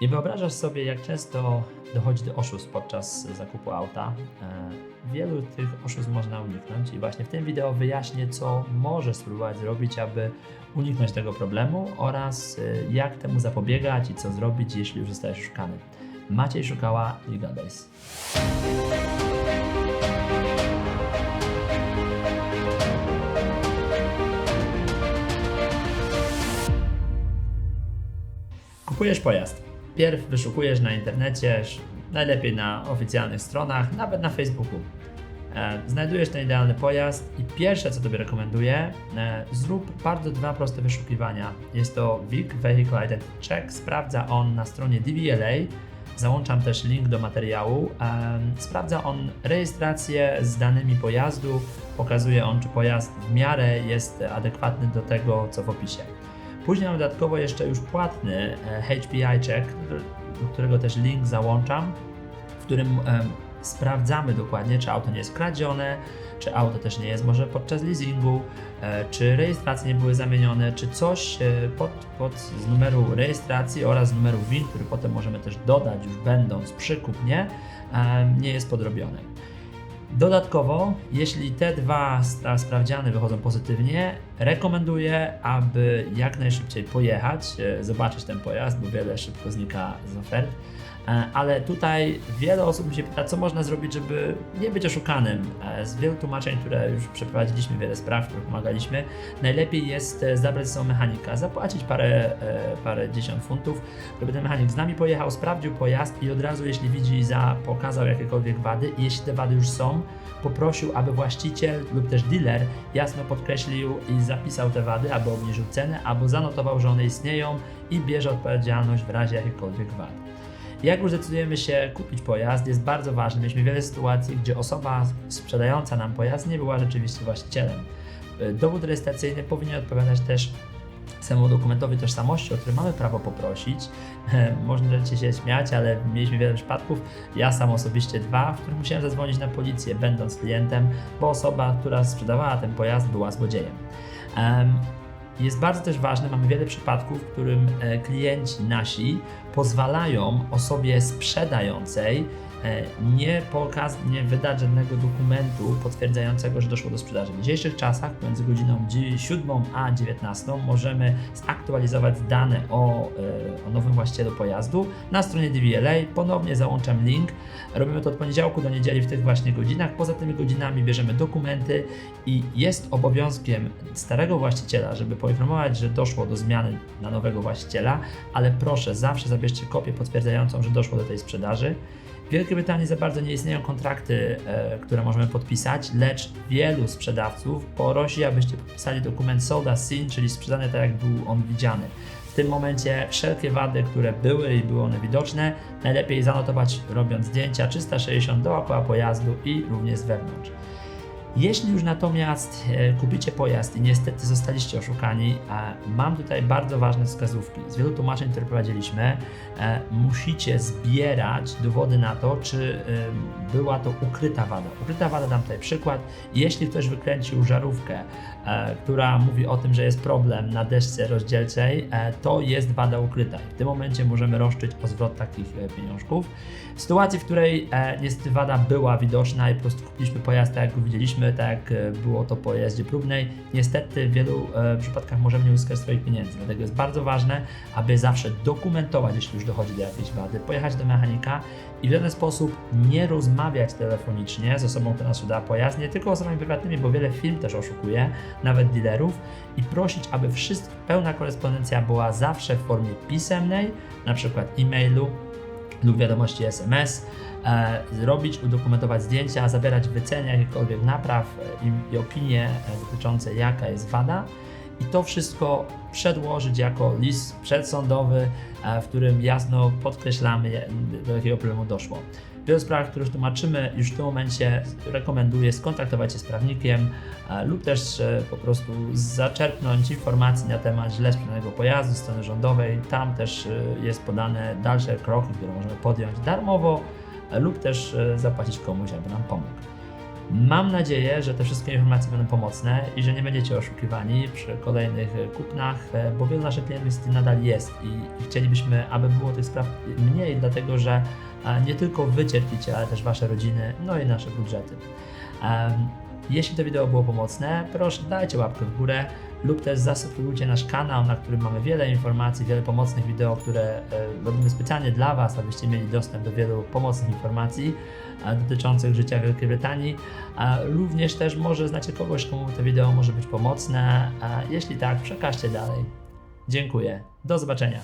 Nie wyobrażasz sobie, jak często dochodzi do oszustw podczas zakupu auta. E, Wielu tych oszustw można uniknąć i właśnie w tym wideo wyjaśnię, co możesz spróbować zrobić, aby uniknąć tego problemu oraz e, jak temu zapobiegać i co zrobić, jeśli już zostajesz szukany. Maciej Szukała, Legal Days. Kupujesz pojazd. Pierw wyszukujesz na internecie, najlepiej na oficjalnych stronach, nawet na Facebooku. E, Znajdujesz ten idealny pojazd i pierwsze co Tobie rekomenduję, e, zrób bardzo dwa proste wyszukiwania. Jest to VIC Vehicle Identity Check, sprawdza on na stronie DVLA, załączam też link do materiału. E, Sprawdza on rejestrację z danymi pojazdu, pokazuje on czy pojazd w miarę jest adekwatny do tego co w opisie. Później mam dodatkowo jeszcze już płatny e, HPI check, do którego też link załączam, w którym em, sprawdzamy dokładnie, czy auto nie jest kradzione, czy auto też nie jest może podczas leasingu, e, czy rejestracje nie były zamienione, czy coś e, pod, pod z numeru rejestracji oraz z numeru WIN, który potem możemy też dodać już będąc przy kupnie, nie jest podrobione. Dodatkowo, jeśli te dwa sprawdziany wychodzą pozytywnie, rekomenduję, aby jak najszybciej pojechać, e, zobaczyć ten pojazd, bo wiele szybko znika z ofert. E, Ale tutaj wiele osób się pyta, co można zrobić, żeby nie być oszukanym. E, Z wielu tłumaczeń, które już przeprowadziliśmy, wiele spraw, które pomagaliśmy, najlepiej jest e, zabrać ze sobą mechanika, zapłacić parę, parę dziesiąt funtów, żeby ten mechanik z nami pojechał, sprawdził pojazd i od razu, jeśli widzi za, pokazał jakiekolwiek wady jeśli te wady już są, poprosił, aby właściciel lub też dealer jasno podkreślił i zapisał te wady, aby obniżył cenę, albo zanotował, że one istnieją i bierze odpowiedzialność w razie jakichkolwiek wad. Jak już decydujemy się kupić pojazd, jest bardzo ważne. Mieliśmy wiele sytuacji, gdzie osoba sprzedająca nam pojazd nie była rzeczywiście właścicielem. Y, Dowód rejestracyjny powinien odpowiadać też samemu dokumentowi tożsamości, o który mamy prawo poprosić. Możecie się śmiać, ale mieliśmy wiele przypadków, ja sam osobiście dwa, w których musiałem zadzwonić na policję, będąc klientem, bo osoba, która sprzedawała ten pojazd, była złodziejem. Em, jest bardzo też ważne, mamy wiele przypadków, w którym e, klienci nasi pozwalają osobie sprzedającej nie, pokaz, nie wydać żadnego dokumentu potwierdzającego, że doszło do sprzedaży. W dzisiejszych czasach między godziną 7 a 19 możemy zaktualizować dane o, e, o nowym właścicielu pojazdu na stronie DVLA. Ponownie załączam link. Robimy to od poniedziałku do niedzieli w tych właśnie godzinach. Poza tymi godzinami bierzemy dokumenty i jest obowiązkiem starego właściciela, żeby poinformować, że doszło do zmiany na nowego właściciela, ale proszę, zawsze zabierzcie kopię potwierdzającą, że doszło do tej sprzedaży. W Wielkiej Brytanii za bardzo nie istnieją kontrakty, e, które możemy podpisać, lecz wielu sprzedawców prosi, abyście podpisali dokument sold as seen, czyli sprzedany tak, jak był on widziany. W tym momencie wszelkie wady, które były i były one widoczne, najlepiej zanotować robiąc zdjęcia 360 dookoła pojazdu i również z wewnątrz. Jeśli już natomiast e, kupicie pojazd i niestety zostaliście oszukani, mam tutaj bardzo ważne wskazówki. Z wielu tłumaczeń, które prowadziliśmy, e, musicie zbierać dowody na to, czy e, była to ukryta wada. Ukryta wada, dam tutaj przykład. Jeśli ktoś wykręcił żarówkę, która mówi o tym, że jest problem na desce rozdzielczej, to jest wada ukryta. W tym momencie możemy roszczyć o zwrot takich pieniążków. W sytuacji, w której niestety wada była widoczna i po prostu kupiliśmy pojazd tak jak go widzieliśmy, tak e, było to po jeździe próbnej, niestety w wielu e, przypadkach możemy nie uzyskać swoich pieniędzy. Dlatego jest bardzo ważne, aby zawsze dokumentować, jeśli już dochodzi do jakiejś wady, pojechać do mechanika i w żaden sposób nie rozmawiać telefonicznie z osobą, która sprzedała pojazd, nie tylko osobami prywatnymi, bo wiele firm też oszukuje, nawet dealerów, i prosić, aby wszystko, pełna korespondencja była zawsze w formie pisemnej, na przykład e-mailu, lub wiadomości SMS, e, zrobić, udokumentować zdjęcia, zabierać wyceny jakichkolwiek napraw e, i, i opinie e, dotyczące jaka jest wada i to wszystko przedłożyć jako list przedsądowy, e, w którym jasno podkreślamy do jakiego problemu doszło. W wielu sprawach, które już tłumaczymy, już w tym momencie rekomenduję skontaktować się z prawnikiem e, lub też e, po prostu zaczerpnąć informacji na temat źle sprzedanego pojazdu strony rządowej. Tam też e, jest podane dalsze kroki, które możemy podjąć darmowo lub też zapłacić komuś, aby nam pomógł. Mam nadzieję, że te wszystkie informacje będą pomocne i że nie będziecie oszukiwani przy kolejnych kupnach, bo wielu naszych klientów nadal jest i chcielibyśmy, aby było tych spraw mniej, dlatego że e, nie tylko wy cierpicie, ale też wasze rodziny, no i nasze budżety. Em, Jeśli to wideo było pomocne, proszę dajcie łapkę w górę lub też zasubskrybujcie nasz kanał, na którym mamy wiele informacji, wiele pomocnych wideo, które e, robimy specjalnie dla Was, abyście mieli dostęp do wielu pomocnych informacji e, dotyczących życia Wielkiej Brytanii. A Również też może znacie kogoś, komu to wideo może być pomocne. A Jeśli tak, przekażcie dalej. Dziękuję. Do zobaczenia.